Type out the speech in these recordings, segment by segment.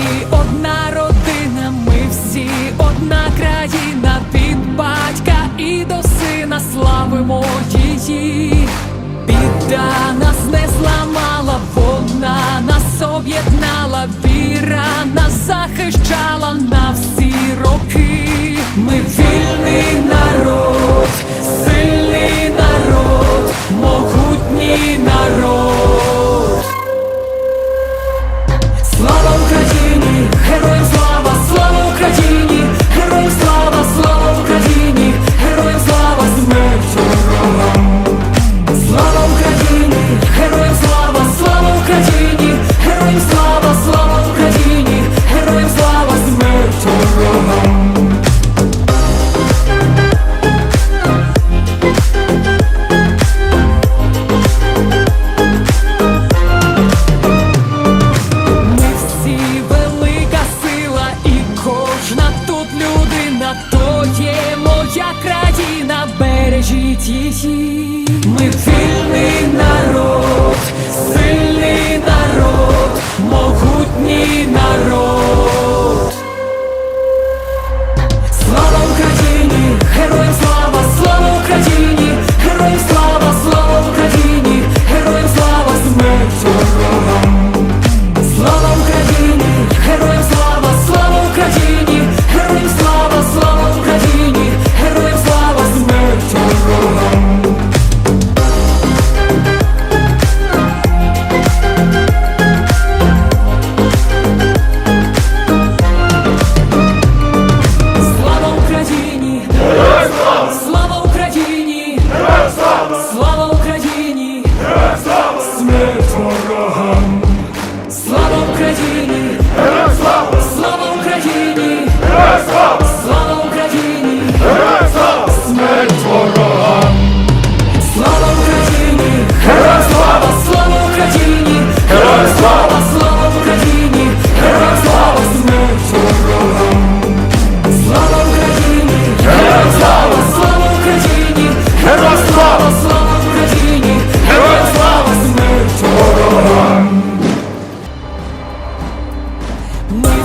see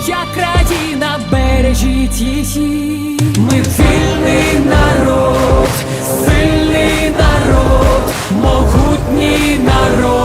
моя країна, бережіть її, ми сильний народ, сильний народ, могутній народ.